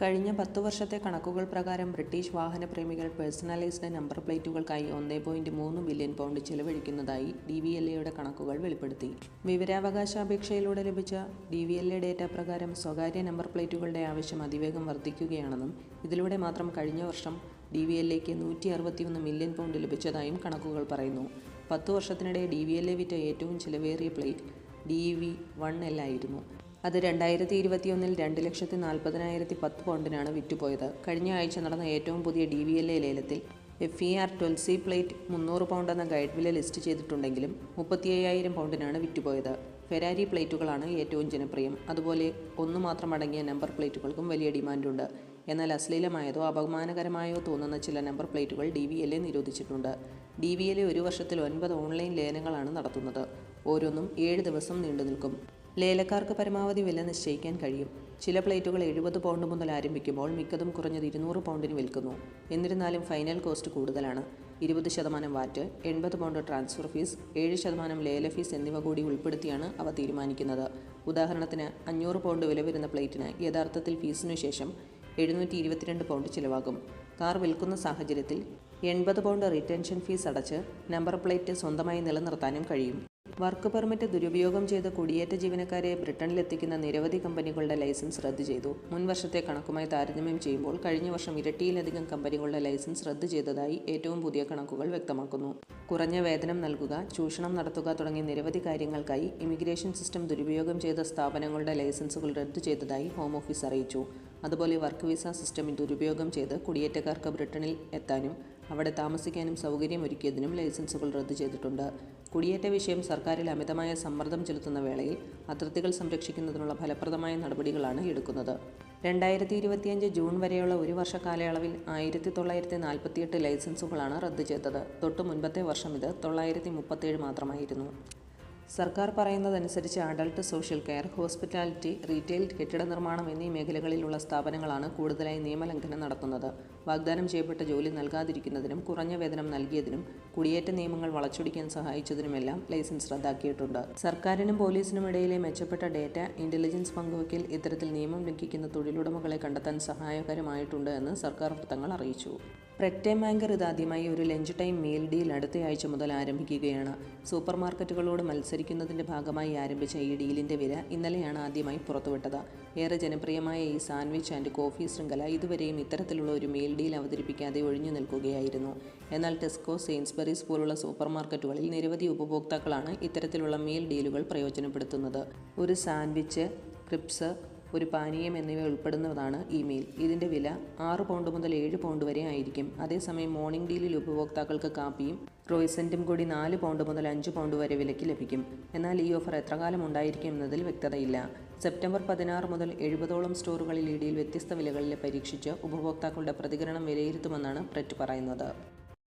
കഴിഞ്ഞ പത്ത് വർഷത്തെ കണക്കുകൾ പ്രകാരം ബ്രിട്ടീഷ് വാഹനപ്രേമികൾ പേഴ്സണലൈസ്ഡ് നമ്പർ പ്ലേറ്റുകൾക്കായി ഒന്നേ പോയിന്റ് മൂന്ന് ബില്യൺ പൗണ്ട് ചെലവഴിക്കുന്നതായി ഡി വി എൽ എയുടെ കണക്കുകൾ വെളിപ്പെടുത്തി. വിവരാവകാശ അപേക്ഷയിലൂടെ ലഭിച്ച D V L A data പ്രകാരം സ്വകാര്യ നമ്പർ പ്ലേറ്റുകളുടെ ആവശ്യം അതിവേഗം വർദ്ധിക്കുകയാണെന്നും ഇതിലൂടെ മാത്രം കഴിഞ്ഞ വർഷം ഡി വി എൽ എക്ക് നൂറ്റി അറുപത്തിയൊന്ന് മില്യൺ പൗണ്ട് ലഭിച്ചതായും കണക്കുകൾ പറയുന്നു. പത്തു വർഷത്തിനിടെ ഡി വി എൽ എ വിറ്റ ഏറ്റവും ചിലവേറിയ plate D V one L ആയിരുന്നു. അത് രണ്ടായിരത്തി ഇരുപത്തിയൊന്നിൽ രണ്ട് ലക്ഷത്തി നാൽപ്പതിനായിരത്തി പത്ത് പൗണ്ടിനാണ് വിറ്റുപോയത്. കഴിഞ്ഞ ആഴ്ച നടന്ന ഏറ്റവും പുതിയ ഡി വി എൽ എ ലേലത്തിൽ F E R twelve C plate മുന്നൂറ് പൗണ്ട് എന്ന ഗൈഡ് വില ലിസ്റ്റ് ചെയ്തിട്ടുണ്ടെങ്കിലും മുപ്പത്തി അയ്യായിരം പൗണ്ടിനാണ് വിറ്റുപോയത്. ഫെരാരി പ്ലേറ്റുകളാണ് ഏറ്റവും ജനപ്രിയം. അതുപോലെ ഒന്നു മാത്രം അടങ്ങിയ നമ്പർ പ്ലേറ്റുകൾക്കും വലിയ ഡിമാൻഡുണ്ട്. എന്നാൽ അശ്ലീലമായതോ അപമാനകരമായോ തോന്നുന്ന ചില നമ്പർ പ്ലേറ്റുകൾ ഡി വി എൽ എ നിരോധിച്ചിട്ടുണ്ട്. ഡി വി എൽ എ ഒരു വർഷത്തിൽ ഒൻപത് ഓൺലൈൻ ലേനങ്ങളാണ് നടത്തുന്നത്. ഓരോന്നും ഏഴ് ദിവസം നീണ്ടു നിൽക്കും ലേലക്കാർക്ക് പരമാവധി വില നിശ്ചയിക്കാൻ കഴിയും. ചില പ്ലേറ്റുകൾ എഴുപത് പൗണ്ട് മുതൽ ആരംഭിക്കുമ്പോൾ മിക്കതും കുറഞ്ഞത് ഇരുന്നൂറ് പൗണ്ടിന് വിൽക്കുന്നു. എന്നിരുന്നാലും ഫൈനൽ കോസ്റ്റ് കൂടുതലാണ്. ഇരുപത് ശതമാനം വാറ്റ് എൺപത് പൗണ്ട് ട്രാൻസ്ഫർ ഫീസ് ഏഴ് ശതമാനം ലേല ഫീസ് എന്നിവ കൂടി ഉൾപ്പെടുത്തിയാണ് അവ തീരുമാനിക്കുന്നത്. ഉദാഹരണത്തിന് അഞ്ഞൂറ് പൗണ്ട് വില വരുന്ന പ്ലേറ്റിന് യഥാർത്ഥത്തിൽ ഫീസിനു ശേഷം എഴുന്നൂറ്റി ഇരുപത്തിരണ്ട് പൗണ്ട് ചിലവാകും. കാർ വിൽക്കുന്ന സാഹചര്യത്തിൽ എൺപത് പൗണ്ട് റിട്ടൻഷൻ ഫീസ് അടച്ച് നമ്പർ പ്ലേറ്റ് സ്വന്തമായി നിലനിർത്താനും കഴിയും. വർക്ക് പെർമിറ്റ് ദുരുപയോഗം ചെയ്ത കുടിയേറ്റ ജീവനക്കാരെ ബ്രിട്ടനിലെത്തിക്കുന്ന നിരവധി കമ്പനികളുടെ ലൈസൻസ് റദ്ദു ചെയ്തു. മുൻ വർഷത്തെ കണക്കുമായി താരതമ്യം ചെയ്യുമ്പോൾ കഴിഞ്ഞ വർഷം ഇരട്ടിയിലധികം കമ്പനികളുടെ ലൈസൻസ് റദ്ദു ചെയ്തതായി ഏറ്റവും പുതിയ കണക്കുകൾ വ്യക്തമാക്കുന്നു. കുറഞ്ഞ വേതനം നൽകുക ചൂഷണം നടത്തുക തുടങ്ങിയ നിരവധി കാര്യങ്ങൾക്കായി ഇമിഗ്രേഷൻ സിസ്റ്റം ദുരുപയോഗം ചെയ്ത സ്ഥാപനങ്ങളുടെ ലൈസൻസുകൾ റദ്ദു ചെയ്തതായി ഹോം ഓഫീസ് അറിയിച്ചു. അതുപോലെ വർക്ക് വിസ സിസ്റ്റം ദുരുപയോഗം ചെയ്ത് കുടിയേറ്റക്കാർക്ക് ബ്രിട്ടനിൽ എത്താനും അവിടെ താമസിക്കാനും സൗകര്യം ഒരുക്കിയതിനും ലൈസൻസുകൾ റദ്ദു ചെയ്തിട്ടുണ്ട്. കുടിയേറ്റ വിഷയം സർക്കാരിൽ അമിതമായ സമ്മർദ്ദം ചെലുത്തുന്ന വേളയിൽ അതിർത്തികൾ സംരക്ഷിക്കുന്നതിനുള്ള ഫലപ്രദമായ നടപടികളാണ് എടുക്കുന്നത്. രണ്ടായിരത്തി ഇരുപത്തിയഞ്ച് ജൂൺ വരെയുള്ള ഒരു വർഷ കാലയളവിൽ ആയിരത്തി തൊള്ളായിരത്തി നാൽപ്പത്തിയെട്ട് ലൈസൻസുകളാണ് റദ്ദു ചെയ്തത്. തൊട്ടു മുൻപത്തെ വർഷം ഇത് തൊള്ളായിരത്തി മുപ്പത്തേഴ് മാത്രമായിരുന്നു. സർക്കാർ പറയുന്നതനുസരിച്ച് adult social care hospitality retail കെട്ടിട നിർമ്മാണം എന്നീ മേഖലകളിലുള്ള സ്ഥാപനങ്ങളാണ് കൂടുതലായി നിയമലംഘനം നടത്തുന്നത്. വാഗ്ദാനം ചെയ്യപ്പെട്ട ജോലി നൽകാതിരിക്കുന്നതിനും കുറഞ്ഞ വേതനം നൽകിയതിനും കുടിയേറ്റ നിയമങ്ങൾ വളച്ചൊടിക്കാൻ സഹായിച്ചതിനുമെല്ലാം ലൈസൻസ് റദ്ദാക്കിയിട്ടുണ്ട്. സർക്കാരിനും പോലീസിനും ഇടയിലെ മെച്ചപ്പെട്ട ഡേറ്റ ഇന്റലിജൻസ് പങ്കുവയ്ക്കൽ ഇത്തരത്തിൽ നിയമം ലംഘിക്കുന്ന തൊഴിലുടമകളെ കണ്ടെത്താൻ സഹായകരമായിട്ടുണ്ട് എന്ന് സർക്കാർ വൃത്തങ്ങൾ അറിയിച്ചു. പ്രറ്റേം ബാങ്കർ ഇതാദ്യമായി ഒരു ലഞ്ച് ടൈം മീൽ ഡീൽ അടുത്തയാഴ്ച മുതൽ ആരംഭിക്കുകയാണ്. സൂപ്പർ മാർക്കറ്റുകളോട് മത്സരിക്കുന്നതിന്റെ ഭാഗമായി ആരംഭിച്ച ഈ ഡീലിന്റെ വില ഇന്നലെയാണ് ആദ്യമായി പുറത്തുവിട്ടത്. ഏറെ ജനപ്രിയമായ ഈ സാൻഡ്വിച്ച് ആൻഡ് കോഫി ശൃംഖല ഇതുവരെയും ഇത്തരത്തിലുള്ള ഒരു മീൽ ഡീൽ അവതരിപ്പിക്കാതെ ഒഴിഞ്ഞു നിൽക്കുകയായിരുന്നു. എന്നാൽ ടെസ്കോ സെയിൻസ്ബറീസ് പോലുള്ള സൂപ്പർ മാർക്കറ്റുകളിൽ നിരവധി ഉപഭോക്താക്കളാണ് ഇത്തരത്തിലുള്ള മീൽ ഡീലുകൾ പ്രയോജനപ്പെടുത്തുന്നത്. ഒരു സാൻഡ്വിച്ച് ക്രിപ്സ് ഒരു പാനീയം എന്നിവ ഉൾപ്പെടുന്നതാണ് ഈ മീൽ ഇതിന്റെ വില ആറ് പൗണ്ട് മുതൽ ഏഴ് പൗണ്ട് വരെ ആയിരിക്കും. അതേസമയം മോർണിംഗ് ഡീലിൽ ഉപഭോക്താക്കൾക്ക് കാപ്പിയും റോയ്സെന്റും കൂടി നാല് പൗണ്ട് മുതൽ അഞ്ച് പൗണ്ട് വരെ വിലയ്ക്ക് ലഭിക്കും. എന്നാൽ ഈ ഓഫർ എത്ര കാലം ഉണ്ടായിരിക്കും എന്നതിൽ വ്യക്തതയില്ല. സെപ്റ്റംബർ പതിനാറ് മുതൽ എഴുപതോളം സ്റ്റോറുകളിൽ ഡീൽ വ്യത്യസ്ത വിലകളിൽ പരീക്ഷിച്ച് ഉപഭോക്താക്കളുടെ പ്രതികരണം വിലയിരുത്തുമെന്നാണ് പ്രെറ്റ് പറയുന്നത്.